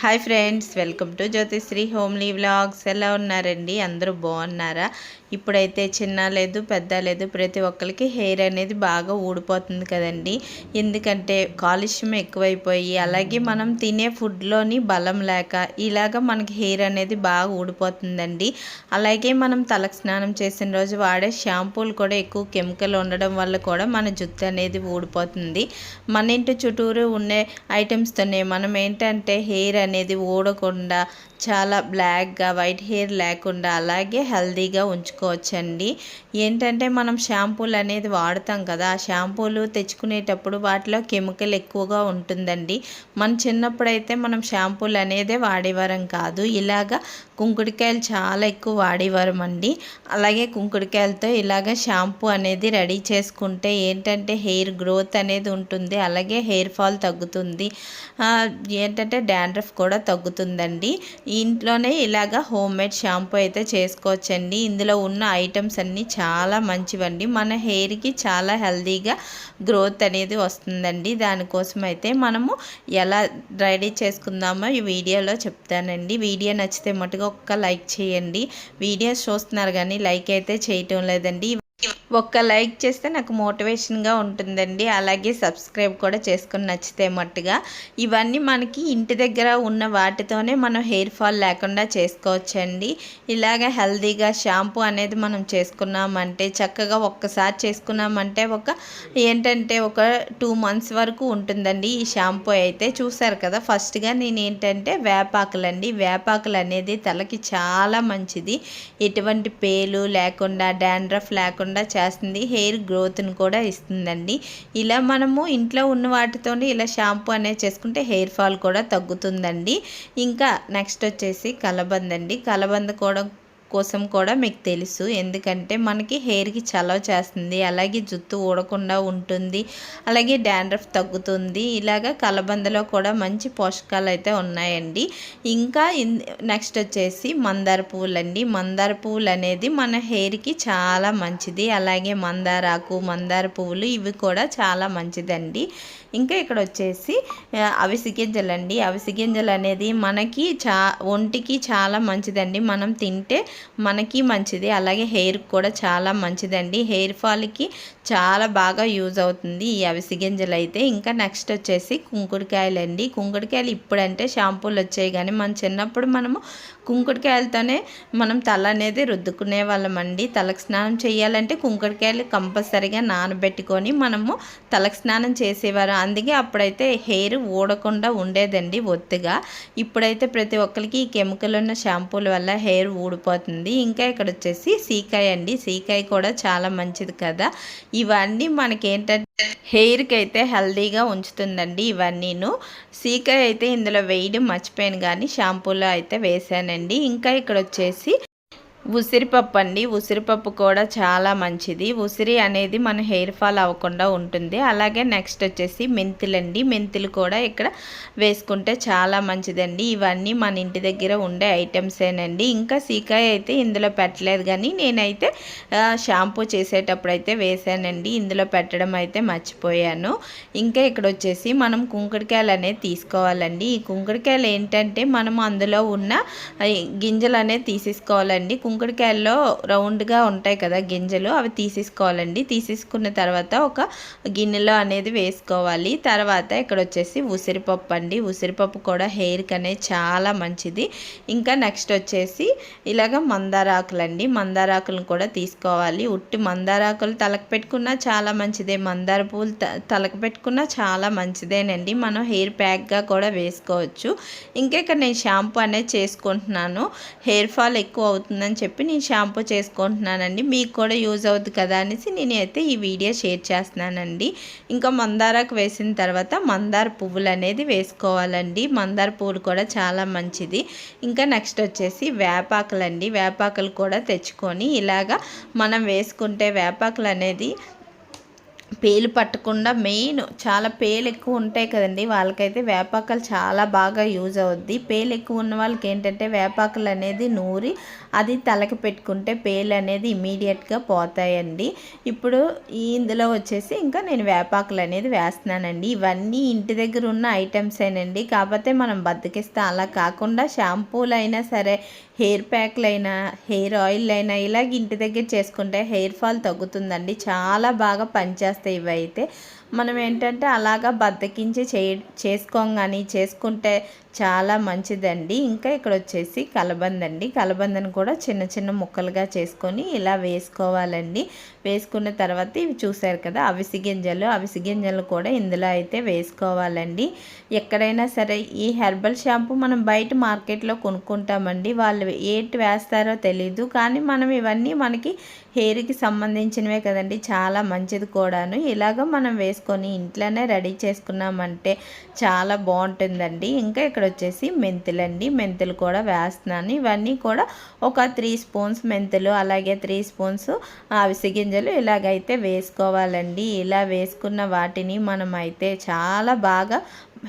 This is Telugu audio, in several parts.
Hi friends welcome to Jyothisri homely vlogs. ఎలా ఉన్నారండి? అందరూ బాగున్నారా? ఇప్పుడైతే చిన్న లేదు పెద్ద లేదు ప్రతి ఒక్కరికి హెయిర్ అనేది బాగా ఊడిపోతుంది కదండి. ఎందుకంటే కాలుష్యం ఎక్కువైపోయి అలాగే మనం తినే ఫుడ్లోని బలం లేక ఇలాగ మనకి హెయిర్ అనేది బాగా ఊడిపోతుందండి. అలాగే మనం తలకు స్నానం చేసిన రోజు వాడే షాంపూలు కూడా ఎక్కువ కెమికల్ ఉండడం వల్ల కూడా మన జుట్టు అనేది ఊడిపోతుంది. మన ఇంటి చుట్టూరు ఉండే ఐటమ్స్తోనే మనం ఏంటంటే హెయిర్ అనేది ఊడకుండా చాలా బ్లాక్గా వైట్ హెయిర్ లేకుండా అలాగే హెల్దీగా ఉంచుకోవచ్చండి. ఏంటంటే మనం షాంపూలు అనేది వాడతాం కదా ఆ షాంపూలు తెచ్చుకునేటప్పుడు వాటిలో కెమికల్ ఎక్కువగా ఉంటుందండి. మన చిన్నప్పుడు అయితే మనం షాంపూలు అనేదే వాడేవారం కాదు. ఇలాగా కుంకుడికాయలు చాలా ఎక్కువ వాడేవారమండి. అలాగే కుంకుడికాయలతో ఇలాగ షాంపూ అనేది రెడీ చేసుకుంటే ఏంటంటే హెయిర్ గ్రోత్ అనేది ఉంటుంది అలాగే హెయిర్ ఫాల్ తగ్గుతుంది. ఏంటంటే డాండ్రఫ్ కూడా తగ్గుతుందండి. ఇంట్లోనే ఇలాగ హోమ్ మేడ్ షాంపూ అయితే చేసుకోవచ్చండి. ఇందులో ఉన్న ఐటమ్స్ అన్నీ చాలా మంచివండి. మన హెయిర్కి చాలా హెల్తీగా గ్రోత్ అనేది వస్తుందండి. దానికోసం అయితే మనము ఎలా రెడీ చేసుకుందామో ఈ వీడియోలో చెప్తానండి. వీడియో నచ్చితే మటుగా ఒక్క లైక్ చేయండి. వీడియోస్ చూస్తున్నారు కానీ లైక్ అయితే చేయటం లేదండి. ఒక్క లైక్ చేస్తే నాకు మోటివేషన్గా ఉంటుందండి. అలాగే సబ్స్క్రైబ్ కూడా చేసుకుని నచ్చితే మట్టుగా. ఇవన్నీ మనకి ఇంటి దగ్గర ఉన్న వాటితోనే మనం హెయిర్ ఫాల్ లేకుండా చేసుకోవచ్చండి. ఇలాగ హెల్తీగా షాంపూ అనేది మనం చేసుకున్నామంటే చక్కగా ఒక్కసారి చేసుకున్నామంటే ఒక ఏంటంటే ఒక టూ మంత్స్ వరకు ఉంటుందండి ఈ షాంపూ అయితే. చూసారు కదా ఫస్ట్గా నేను ఏంటంటే వేపాకులండి. వేపాకులు అనేది తలకి చాలా మంచిది. ఎటువంటి పేలు లేకుండా డాండ్రఫ్ లేకుండా చేస్తుంది. హెయిర్ గ్రోత్ని కూడా ఇస్తుందండి. ఇలా మనము ఇంట్లో ఉన్న వాటితోనే ఇలా షాంపూ అనేది చేసుకుంటే హెయిర్ ఫాల్ కూడా తగ్గుతుందండి. ఇంకా నెక్స్ట్ వచ్చేసి కలబంద అండి కలబంద కూడా కోసం కూడా మీకు తెలుసు. ఎందుకంటే మనకి హెయిర్కి చలవ చేస్తుంది. అలాగే జుత్తు ఊడకుండా ఉంటుంది. అలాగే డాండ్రఫ్ తగ్గుతుంది. ఇలాగ కలబందలో కూడా మంచి పోషకాలు అయితే ఉన్నాయండి. ఇంకా నెక్స్ట్ వచ్చేసి మందార పువ్వులు అండి మందార పువ్వులు అనేది మన హెయిర్కి చాలా మంచిది. అలాగే మందారాకు మందార పువ్వులు ఇవి కూడా చాలా మంచిదండి. ఇంకా ఇక్కడ వచ్చేసి అవిసి గింజలండి. అవిసి గింజలు అనేది మనకి చా ఒంటికి చాలా మంచిదండి. మనం తింటే మనకి మంచిది. అలాగే హెయిర్కి కూడా చాలా మంచిదండి. హెయిర్ ఫాల్కి చాలా బాగా యూజ్ అవుతుంది ఈ అవిసి గింజలు అయితే. ఇంకా నెక్స్ట్ వచ్చేసి కుంకుడుకాయలు అండి కుంకుడుకాయలు ఇప్పుడంటే షాంపూలు వచ్చాయి కానీ మన చిన్నప్పుడు మనము కుంకుడుకాయలతోనే మనం తల అనేది రుద్దుకునే వాళ్ళమండి తలకు స్నానం చేయాలంటే కుంకుడుకాయలు కంపల్సరిగా నానబెట్టుకొని మనము తలకు స్నానం చేసేవారు. అందుకే అప్పుడైతే హెయిర్ ఊడకుండా ఉండేదండి ఒత్తుగా. ఇప్పుడైతే ప్రతి ఒక్కరికి ఈ కెమికల్ ఉన్న షాంపూల వల్ల హెయిర్ ఊడిపోతుంది. ఇంకా ఇక్కడ వచ్చేసి సీకాయ అండి. సీకాయ కూడా చాలా మంచిది కదా. ఇవన్నీ మనకి ఏంటంటే హెయిర్కి అయితే హెల్దీగా ఉంచుతుందండి ఇవన్నీను. సీకాయ అయితే ఇందులో వేయడం మర్చిపోయాను కానీ షాంపూలో అయితే వేసానండి ఇంకా ఇక్కడ వచ్చేసి ఉసిరిపప్పు అండి ఉసిరిపప్పు కూడా చాలా మంచిది. ఉసిరి అనేది మన హెయిర్ ఫాల్ అవ్వకుండా ఉంటుంది. అలాగే నెక్స్ట్ వచ్చేసి మెంతులండి. మెంతులు కూడా ఇక్కడ వేసుకుంటే చాలా మంచిదండి. ఇవన్నీ మన ఇంటి దగ్గర ఉండే ఐటమ్సేనండి. ఇంకా సీకాయ అయితే ఇందులో పెట్టలేదు కానీ నేనైతే షాంపూ చేసేటప్పుడు అయితే వేసానండి. ఇందులో పెట్టడం అయితే మర్చిపోయాను. ఇంకా ఇక్కడ వచ్చేసి మనం కుంకుడికాయలు అనేది తీసుకోవాలండి. ఈ కుంకుడికాయలు ఏంటంటే మనం అందులో ఉన్న గింజలు అనేది తీసేసుకోవాలండి. కుంకుడుకాయల్లో రౌండ్గా ఉంటాయి కదా గింజలు అవి తీసేసుకోవాలండి. తీసేసుకున్న తర్వాత ఒక గిన్నెలో అనేది వేసుకోవాలి. తర్వాత ఇక్కడ వచ్చేసి ఉసిరిపప్పు అండి. ఉసిరిపప్పు కూడా హెయిర్కి అనేది చాలా మంచిది. ఇంకా నెక్స్ట్ వచ్చేసి ఇలాగ మందారాకులు అండి మందారాకులను కూడా తీసుకోవాలి. ఉట్టి మందారాకులు తలకు పెట్టుకున్నా చాలా మంచిదే. మందార పూలు తలకు పెట్టుకున్నా చాలా మంచిదేనండి. మనం హెయిర్ ప్యాక్గా కూడా వేసుకోవచ్చు. ఇంకా ఇక్కడ నేను షాంపూ అనేది చేసుకుంటున్నాను. హెయిర్ ఫాల్ ఎక్కువ అవుతుందని చెప్పి చెప్పి నేను షాంపూ చేసుకుంటున్నానండి. మీకు కూడా యూజ్ అవుతుంది కదా అనేసి నేను అయితే ఈ వీడియో షేర్ చేస్తున్నానండి. ఇంకా మందారకు వేసిన తర్వాత మందార పువ్వులు అనేది వేసుకోవాలండి. మందార పువ్వులు కూడా చాలా మంచిది. ఇంకా నెక్స్ట్ వచ్చేసి వేపాకులు అండి వేపాకులు కూడా తెచ్చుకొని ఇలాగా మనం వేసుకుంటే వేపాకులు అనేది పేలు పట్టకుండా మెయిన్ చాలా పేలు ఎక్కువ ఉంటాయి కదండి. వాళ్ళకైతే వేపాకలు చాలా బాగా యూజ్ అవుద్ది. పేలు ఎక్కువ ఉన్న వాళ్ళకి ఏంటంటే వేపాకలు అనేది నూరి అది తలకి పెట్టుకుంటే పేలు అనేది ఇమీడియట్గా పోతాయండి. ఇప్పుడు ఇందులో వచ్చేసి ఇంకా నేను వేపాకులు అనేది వేస్తున్నానండి. ఇవన్నీ ఇంటి దగ్గర ఉన్న ఐటమ్స్ ఏనండి. కాకపోతే మనం బతికిస్తే అలా కాకుండా షాంపూలు అయినా సరే హెయిర్ ప్యాక్లు అయినా హెయిర్ ఆయిల్ అయినా ఇలాగ ఇంటి దగ్గర చేసుకుంటే హెయిర్ ఫాల్ తగ్గుతుందండి. చాలా బాగా పనిచేస్తాయి ఇవి అయితే మనం ఏంటంటే అలాగా బద్దకించి చే చేసుకోం కానీ చేసుకుంటే చాలా మంచిదండి. ఇంకా ఇక్కడ వచ్చేసి కలబంద అండి. కలబందని కూడా చిన్న చిన్న ముక్కలుగా చేసుకొని ఇలా వేసుకోవాలండి. వేసుకున్న తర్వాత ఇవి చూసారు కదా అవిసి గింజలు. అవిసి గింజలు కూడా ఇందులో అయితే వేసుకోవాలండి. ఎక్కడైనా సరే ఈ హెర్బల్ షాంపూ మనం బయట మార్కెట్లో కొనుక్కుంటామండి. వాళ్ళు ఏంటి వేస్తారో తెలీదు. కానీ మనం ఇవన్నీ మనకి హెయిర్కి సంబంధించినవే కదండి చాలా మంచిది కూడాను. ఇలాగ మనం వేసుకొని ఇంట్లోనే రెడీ చేసుకున్నామంటే చాలా బాగుంటుందండి. ఇంకా ఇక్కడ వచ్చేసి మెంతులండి మెంతులు కూడా వేస్తున్నాను. ఇవన్నీ కూడా ఒక త్రీ స్పూన్స్ మెంతులు అలాగే త్రీ స్పూన్స్ అవిసి గింజలు ఇలాగైతే వేసుకోవాలండి. ఇలా వేసుకున్న వాటిని మనం అయితే చాలా బాగా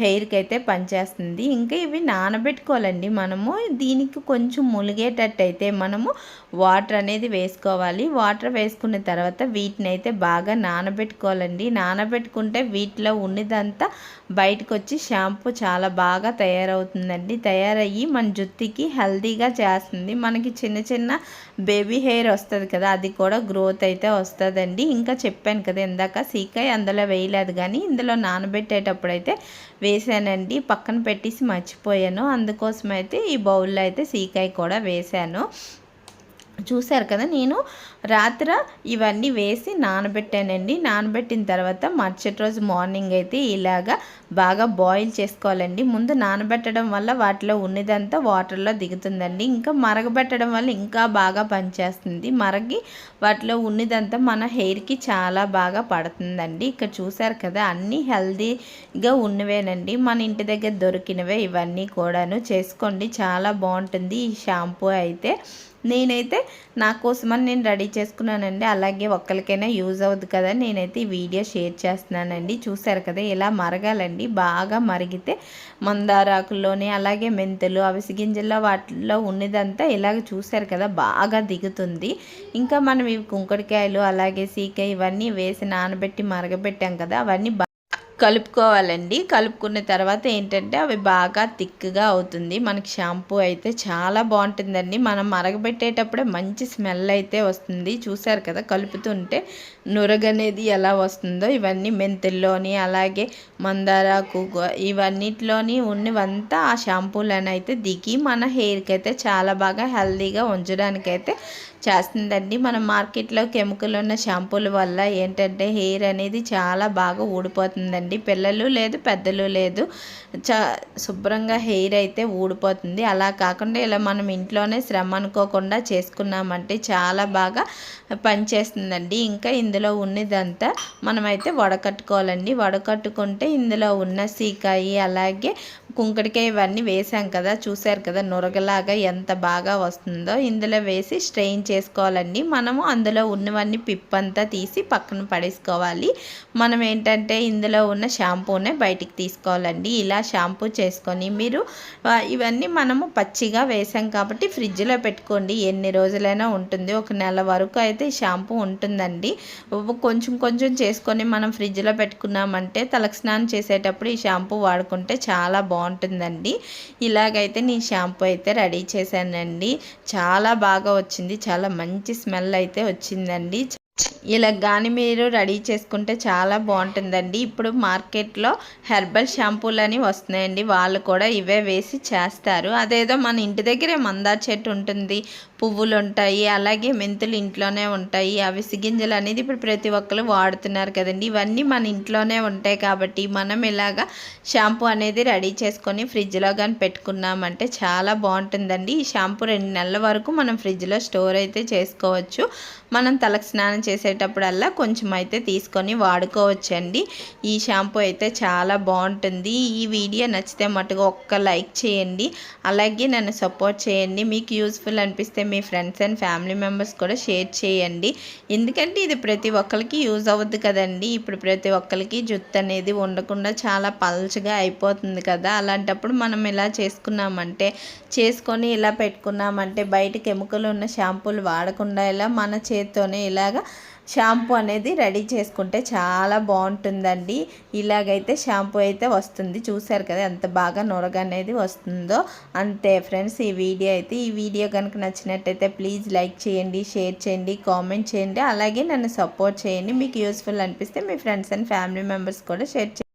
హెయిర్కి అయితే పనిచేస్తుంది. ఇంకా ఇవి నానబెట్టుకోవాలండి మనము. దీనికి కొంచెం ములిగేటట్టు అయితే మనము వాటర్ అనేది వేసుకోవాలి. వాటర్ వేసుకున్న తర్వాత వీటిని అయితే బాగా నానబెట్టుకోవాలండి. నానబెట్టుకుంటే వీటిలో ఉన్నదంతా బయటకు వచ్చి షాంపూ చాలా బాగా తయారవుతుందండి. తయారయ్యి మన జుత్తికి హెల్తీగా చేస్తుంది. మనకి చిన్న చిన్న బేబీ హెయిర్ వస్తుంది కదా అది కూడా గ్రోత్ అయితే వస్తుందండి. ఇంకా చెప్పాను కదా ఇందాక సీకాయ అందులో వేయలేదు కానీ ఇందులో నానబెట్టేటప్పుడు అయితే వేసానండి పక్కన పెట్టేసి మర్చిపోయాను. అందుకోసం అయితే ఈ బౌల్లో అయితే సీకాయ కూడా వేశాను. చూశారు కదా నేను రాత్ర ఇవన్నీ వేసి నానబెట్టానండి. నానబెట్టిన తర్వాత మరుసటి రోజు మార్నింగ్ అయితే ఇలాగా బాగా బాయిల్ చేసుకోవాలండి. ముందు నానబెట్టడం వల్ల వాటిలో ఉన్నదంతా వాటర్లో దిగుతుందండి. ఇంకా మరగబెట్టడం వల్ల ఇంకా బాగా పనిచేస్తుంది. మరగి వాటిలో ఉన్నదంతా మన హెయిర్కి చాలా బాగా పడుతుందండి. ఇక్కడ చూశారు కదా అన్నీ హెల్దీగా ఉన్నవేనండి. మన ఇంటి దగ్గర దొరికినవే ఇవన్నీ కూడాను. చేసుకోండి చాలా బాగుంటుంది. ఈ షాంపూ అయితే నేనైతే నా కోసమని నేను రెడీ చేసుకున్నానండి. అలాగే ఒక్కరికైనా యూజ్ అవుద్ది కదా నేనైతే ఈ వీడియో షేర్ చేస్తున్నానండి. చూసారు కదా ఇలా మరగాలండి. బాగా మరిగితే మందారాకుల్లోనే అలాగే మెంతులు అవిసి గింజల్లో వాటిల్లో ఉన్నదంతా ఇలాగ చూసారు కదా బాగా దిగుతుంది. ఇంకా మనం ఇవి కుంకుడికాయలు అలాగే సీకాయ ఇవన్నీ వేసి నానబెట్టి మరగబెట్టాం కదా అవన్నీ కలుపుకోవాలండి. కలుపుకున్న తర్వాత ఏంటంటే అవి బాగా థిక్గా అవుతుంది. మనకి షాంపూ అయితే చాలా బాగుంటుందండి. మనం మరగబెట్టేటప్పుడే మంచి స్మెల్ అయితే వస్తుంది. చూసారు కదా కలుపుతుంటే నురగనేది ఎలా వస్తుందో ఇవన్నీ మెంతుల్లోని అలాగే మందారాకు ఇవన్నిటిలోని ఉన్నవంతా ఆ షాంపూలను అయితే దిగి మన హెయిర్కి అయితే చాలా బాగా హెల్దీగా ఉంచడానికైతే చేస్తుందండి. మన మార్కెట్లో కెమికల్ ఉన్న షాంపూల వల్ల ఏంటంటే హెయిర్ అనేది చాలా బాగా ఊడిపోతుందండి. పిల్లలు లేదు పెద్దలు లేదు చా శుభ్రంగా హెయిర్ అయితే ఊడిపోతుంది. అలా కాకుండా ఇలా మనం ఇంట్లోనే శ్రమ అనుకోకుండా చేసుకున్నామంటే చాలా బాగా పనిచేస్తుందండి. ఇంకా ఇందులో ఉన్నదంతా మనమైతే వడకట్టుకోవాలండి. వడకట్టుకుంటే ఇందులో ఉన్న సీకాయి అలాగే కుంకుడికాయ ఇవన్నీ వేసాం కదా చూసారు కదా నురగలాగా ఎంత బాగా వస్తుందో. ఇందులో వేసి స్ట్రెయిన్ చేసుకోవాలండి. మనము అందులో ఉన్నవన్నీ పిప్పంతా తీసి పక్కన పడేసుకోవాలి. మనం ఏంటంటే ఇందులో ఉన్న షాంపూనే బయటికి తీసుకోవాలండి. ఇలా షాంపూ చేసుకొని మీరు ఇవన్నీ మనము పచ్చిగా వేసాం కాబట్టి ఫ్రిడ్జ్లో పెట్టుకోండి. ఎన్ని రోజులైనా ఉంటుంది. ఒక నెల వరకు అయితే షాంపూ ఉంటుందండి. కొంచెం కొంచెం చేసుకొని మనం ఫ్రిడ్జ్లో పెట్టుకున్నామంటే తలకు స్నానం చేసేటప్పుడు ఈ షాంపూ వాడుకుంటే చాలా బాగుంటుంది బాగుంటుందండి. ఇలాగైతే నేను షాంపూ అయితే రెడీ చేశానండి. చాలా బాగా వచ్చింది. చాలా మంచి స్మెల్ అయితే వచ్చిందండి. ఇలా కానీ మీరు రెడీ చేసుకుంటే చాలా బాగుంటుందండి. ఇప్పుడు మార్కెట్లో హెర్బల్ షాంపూలు అని వస్తున్నాయండి. వాళ్ళు కూడా ఇవే వేసి చేస్తారు. అదేదో మన ఇంటి దగ్గరే మందార చెట్టు ఉంటుంది. పువ్వులు ఉంటాయి. అలాగే మెంతులు ఇంట్లోనే ఉంటాయి. అవిసి గింజలు అనేది ఇప్పుడు ప్రతి ఒక్కరు వాడుతున్నారు కదండి. ఇవన్నీ మన ఇంట్లోనే ఉంటాయి కాబట్టి మనం ఇలాగా షాంపూ అనేది రెడీ చేసుకొని ఫ్రిడ్జ్లో కానీ పెట్టుకున్నామంటే చాలా బాగుంటుందండి. ఈ షాంపూ రెండు నెలల వరకు మనం ఫ్రిడ్జ్లో స్టోర్ అయితే చేసుకోవచ్చు. మనం తలకు స్నానం చేసేటప్పుడల్లా కొంచెం అయితే తీసుకొని వాడుకోవచ్చండి. ఈ షాంపూ అయితే చాలా బాగుంటుంది. ఈ వీడియో నచ్చితే మటుకు ఒక్క లైక్ చేయండి. అలాగే నన్ను సపోర్ట్ చేయండి. మీకు యూస్ఫుల్ అనిపిస్తే మీ ఫ్రెండ్స్ అండ్ ఫ్యామిలీ మెంబర్స్ కూడా షేర్ చేయండి. ఎందుకంటే ఇది ప్రతి ఒక్కరికి యూజ్ అవ్వద్దు కదండి. ఇప్పుడు ప్రతి ఒక్కరికి జుత్తు అనేది ఉండకుండా చాలా పల్చగా అయిపోతుంది కదా. అలాంటప్పుడు మనం ఇలా చేసుకున్నామంటే చేసుకొని ఇలా పెట్టుకున్నామంటే బయట కెమికల్ ఉన్న షాంపూలు వాడకుండా ఇలా మన చేత్తోనే ఇలాగా షాంపూ అనేది రెడీ చేసుకుంటే చాలా బాగుంటుందండి. ఇలాగైతే షాంపూ అయితే వస్తుంది. చూసారు కదా ఎంత బాగా నొరగ అనేది వస్తుందో. అంతే ఫ్రెండ్స్ ఈ వీడియో అయితే ఈ వీడియో కనుక నచ్చినట్టయితే ప్లీజ్ లైక్ చేయండి షేర్ చేయండి కామెంట్ చేయండి అలాగే నన్ను సపోర్ట్ చేయండి. మీకు యూస్ఫుల్ అనిపిస్తే మీ ఫ్రెండ్స్ అండ్ ఫ్యామిలీ మెంబర్స్ కూడా షేర్ చేయండి.